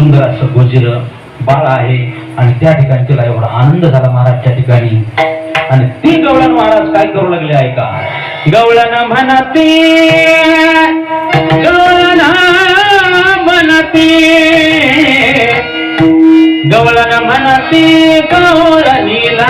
सुंदर असं गोजिर बाळ आहे. आणि त्या ठिकाणी तिला एवढा आनंद झाला महाराज त्या ठिकाणी. आणि ती गवळण महाराज काय करू लागले आहे का? गवळण म्हणती गवळण म्हणती गवळण म्हणती गौरणीला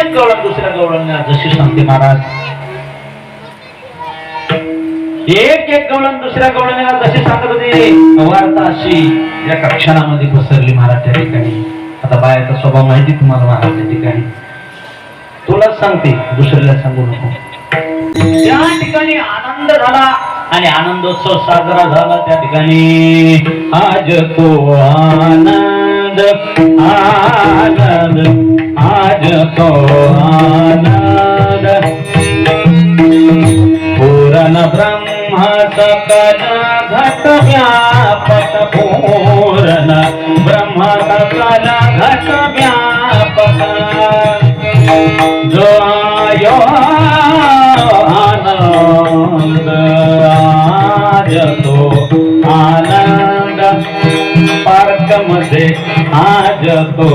एक गवळण दुसऱ्या गवळण जशी सांगते महाराज. एक एक गवळण दुसऱ्या गवळणाला जशी सांगत होती वार्ता अशी या क्षणामध्ये पसरली महाराज त्या ठिकाणी. आता बायाचा स्वभाव माहिती तुम्हाला महाराज त्या ठिकाणी. तुला सांगते दुसऱ्याला सांगू नको. त्या ठिकाणी आनंद झाला आणि आनंदोत्सव साजरा झाला त्या ठिकाणी. आज तो आनंद आनंद तो आनंद. पूरण ब्रह्म सकल घट व्यापक पूरण ब्रह्म सकल घट व्यापक. जो आयो आनंद आज तो आनंद. पार्कमध्ये आज तो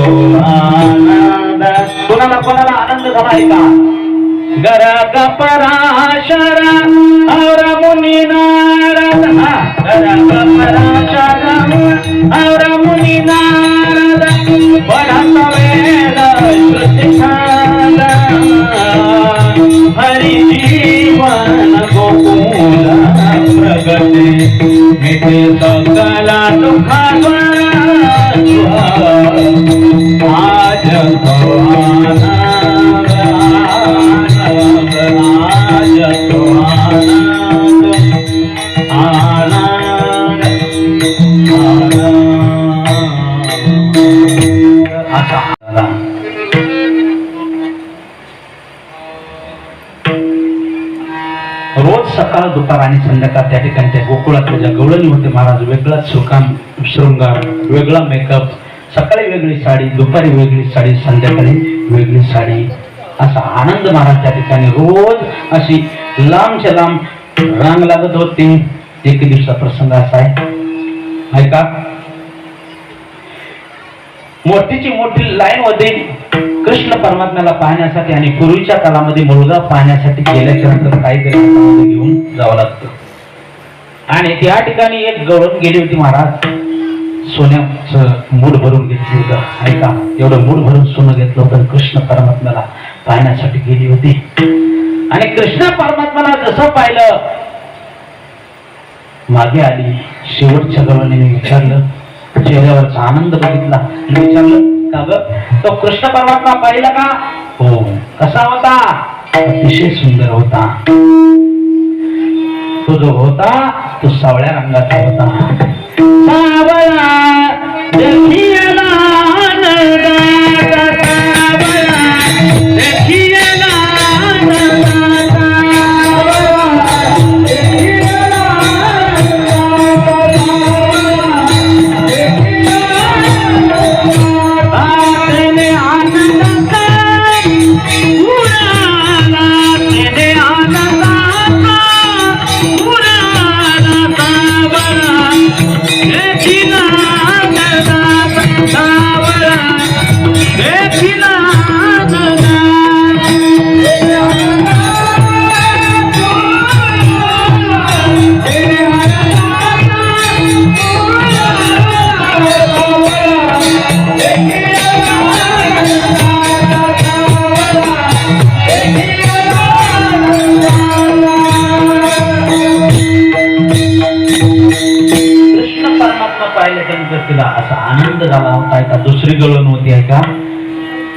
ऐका झाला आहे का गरग पराशर और मुनी नारद. हा गरग पराशर और मुनी नारद. पढ़त वेद श्रुति छाद हरि जीवन गोकुल प्रगति. मिटे येतात त्या ठिकाणी त्या गोकुळातल्या ज्या गवळणी होते महाराज वेगळाच सुकाम शृंगार वेगळा मेकअप सकाळी वेगळी साडी दुपारी वेगळी साडी संध्याकाळी वेगळी साडी. असा आनंद महाराज त्या ठिकाणी रोज अशी लांबच्या लांब रांग लागत होती. एक दिवसा प्रसंग असा आहे. ऐका मोठीची मोठी लाईन होती कृष्ण परमात्म्याला पाहण्यासाठी आणि पूर्वीच्या कालामध्ये मुलगा पाहण्यासाठी गेल्याच्यानंतर काहीतरी हातामध्ये घेऊन जावं लागतं. आणि त्या ठिकाणी एक गौरव गेली होती महाराज. सोन्याचं मूड भरून घेतली होतं. ऐका एवढं मूड भरून सोनं घेतलं होतं कृष्ण परमात्म्याला पाहण्यासाठी गेली होती. आणि कृष्ण परमात्म्याला जसं पाहिलं मागे आली शेवटच्या गवळणीने विचारलं चेहऱ्यावरचा आनंद बघितला विचारलं का ग तो कृष्ण परमात्मा पाहिला का? हो. कसा होता? अतिशय सुंदर होता. तो जो होता तो सावळ्या रंगाचा होता. सावळा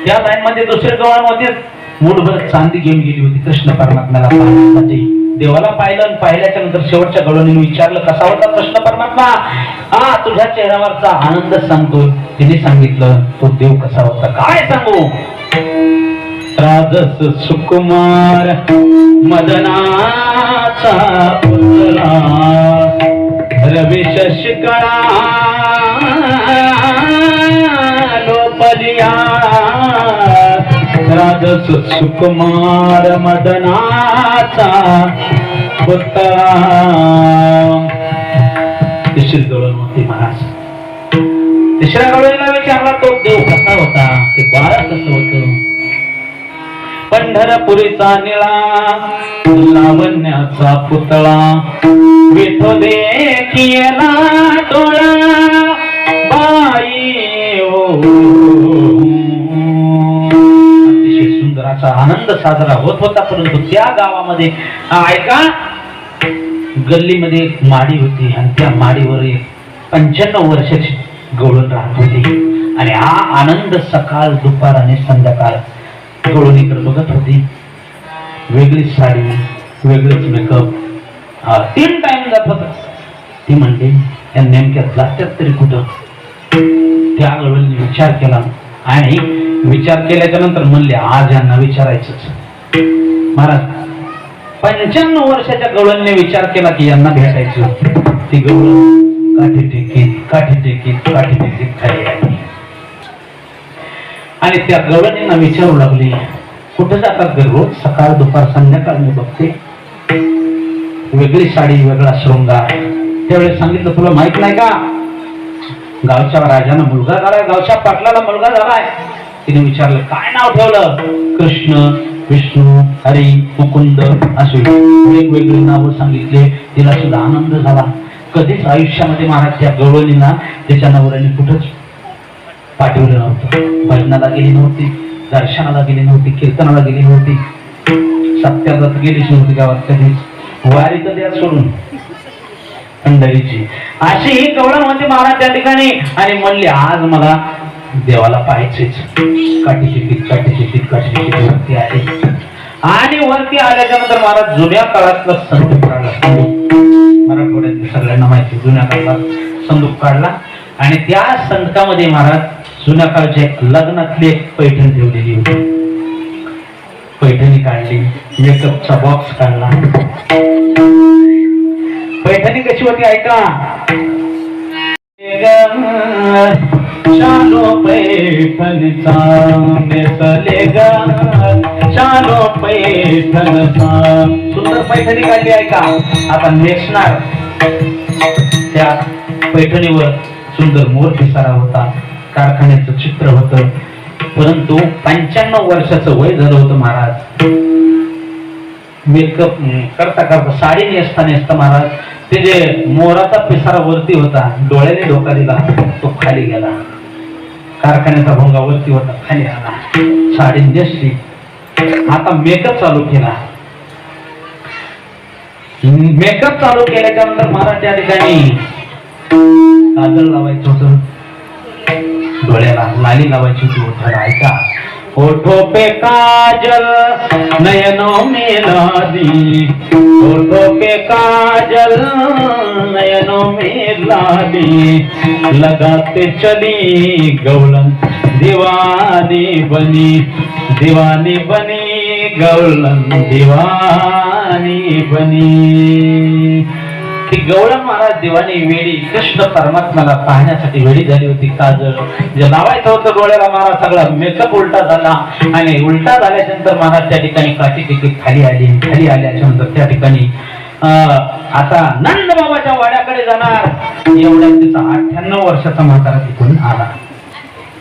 त्या लाईन मध्ये दुसऱ्या गवळामध्ये मुठभर चांदी घेऊन गेली होती. कृष्ण परमात्म्याला पाहण्यासाठी म्हणजे देवाला पाहिलं आणि पाहिल्याच्या नंतर शेवटच्या गळून विचारलं कसा होता कृष्ण परमात्मा? हा तुझ्या चेहऱ्यावरचा आनंद सांगतो तिने सांगितलं तो देव कसा होता? काय सांगू? राजस सुकुमार मदनाचा पुतळा रवी सुकुमार मदनाचा पुतळा महाराज. तिसऱ्या विचारला तो देव कसा होता? ते बाळ कसं होतं? पंढरपुरीचा निळा लावण्याचा पुतळा. विठो देखियला डोळा. त्याचा आनंद साजरा होत होता परंतु त्या गावामध्ये हा, ऐका गल्लीमध्ये एक माडी होती आणि त्या माडीवर एक पंच्याण्णव वर्षाची गवळून राहत होती. आणि हा आनंद सकाळ दुपार आणि संध्याकाळ गवळणीकडे बघत होती. वेगळीच साडी वेगळेच मेकअप तीन टाइम जात होत. ती म्हणते या नेमक्या जात्यात तरी कुठं? त्या गळून विचार केला. आणि विचार केल्याच्यानंतर म्हणले आज यांना विचारायचंच महाराज पंच्याण्णव वर्षाच्या गवळणने विचार केला की यांना भेटायचं ती गवळण काठी टेकीत काठी टेकीत काठी टेकीत खाली आणि त्या गवळणींना विचारू लागली कुठे जातात रोज? सकाळ दुपार संध्याकाळ मी बघते. वेगळी साडी वेगळा शृंगार. त्यावेळेस सांगितलं तुला माहीत नाही का? गावच्या राजानं मुलगा झालाय गावच्या पाटलाला मुलगा झालाय. तिने विचारलं काय नाव ठेवलं? कृष्ण विष्णू हरी मुकुंद असे वेगवेगळी नावं सांगितले. तिला सुद्धा आनंद झाला. कधीच आयुष्यामध्ये महाराज त्या गवळणींना त्याच्या नवऱ्याने कुठंच पाठवलं नव्हतं. भजनाला गेली नव्हती दर्शनाला गेली नव्हती कीर्तनाला गेली नव्हती. सत्यात गेलीच नव्हती गावात कधीच. वारी कधी आज सोडून. पंढरीची. अशी ही गवळण होती महाराज त्या ठिकाणी. आणि म्हणले आज मला देवाला पाहायचेच. काठी चिकीत काठी चिकीत काठीची वरती आले आणि वरती आल्याच्यानंतर महाराज जुन्या काळातलं संदूक काढला. संदूक मराठवाड्यातील सगळ्यांना माहिती जुन्या काळात संदूक काढला. आणि त्या संदकामध्ये महाराज जुन्या काळचे लग्नातली एक पैठण ठेवलेली होती. पैठणी काढली मेकअपचा बॉक्स काढला. पैठणी कशी होती ऐका. चालो पैठणचा नेसले ग चालो पैठणचा सुंदर पैठणी काढली आहे का? आता नेसणार. त्या पैठणीवर सुंदर मोर पिसारा होता. कारखान्याचं चित्र होतं. परंतु पंच्याण्णव वर्षाचं वय झालं होतं महाराज. मेकअप करता करता साडी नेसता नेसता महाराज ते जे मोराचा पिसारा वरती होता डोळ्याने धोका दिला तो खाली गेला. कारखान्याचा भोंगा वरती होता खाली आला साडी नेसली आता मेकअप चालू केला. मेकअप चालू केल्याच्यानंतर महाराज त्या ठिकाणी काजळ लावायचं होतं. डोळ्याला लाली लावायची होती. हो, ओठाला ऐका. होठों पे काजल नयनों में लाली होठों पे काजल नयनों में दी लगाते चली गौलन दीवानी बनी दीवानी बनी गौलन दीवानी बनी। ती गौरव महाराज देवानी वेळी कृष्ण परमात्म्याला पाहण्यासाठी वेळी झाली होती. काजळ जे लावायचं होतं डोळ्याला महाराज सगळा मेकअप उलटा झाला. आणि उलटा झाल्याच्यानंतर महाराज त्या ठिकाणी काठी तिकीट खाली आली खाली आल्याच्यानंतर त्या ठिकाणी अं, आता नंद बाबाच्या वाड्याकडे जाणार. एवढ्या तिचा अठ्ठ्याण्णव वर्षाचा म्हातारा तिकडून आला.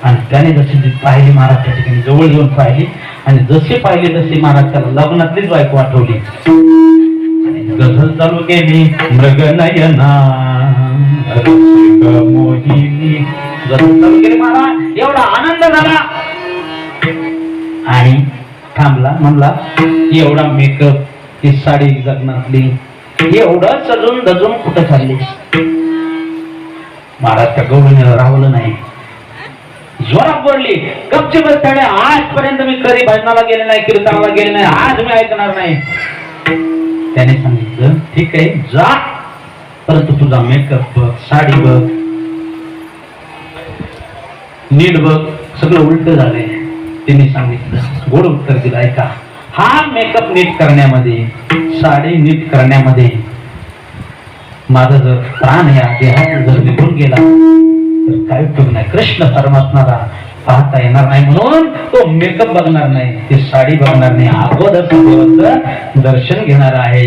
आणि त्याने जशी पाहिली महाराज त्या ठिकाणी जवळ येऊन पाहिली. आणि जशी पाहिली तशी महाराज त्याला लग्नातलीच बायको आठवली. गझल चालू केली मृग नयना. मोहिनी. गझल चालू केली महाराज एवढा आनंद झाला. आणि थांबला म्हणला एवढा मेकअप ती साडी जगणातली एवढं सजून दजून कुठं चालली? महाराज त्या गवळणीला राहवलं नाही. जोरात बोलली गपची बसताडे आजपर्यंत मी कधी भजनाला गेले नाही कीर्तनाला गेले नाही आज मी ऐकणार नाही. त्याने सांगितलं ठीक आहे जा. परंतु तुझा मेकअप बघ साडी बघ. नीट बघ. सगळं उलट झालंय. तिने सांगितलं गोड उत्तर दिलं ऐका. हा मेकअप नीट करण्यामध्ये साडी नीट करण्यामध्ये माझा जर प्राण या देहात जर निघून गेला काय उपयोग नाही कृष्ण परमात्माला पाहता येणार नाही म्हणून तो मेकअप बघणार नाही ती साडी बघणार नाही अगोदर देवाचं दर्शन घेणार आहे.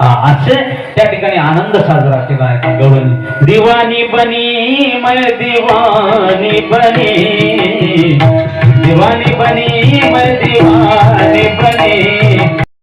असे त्या ठिकाणी आनंद साजरा केला आहे गवळणी. दिवाणी बनी मय दिवाणी बनी. दिवाणी बनी मय दिवाणी बनी.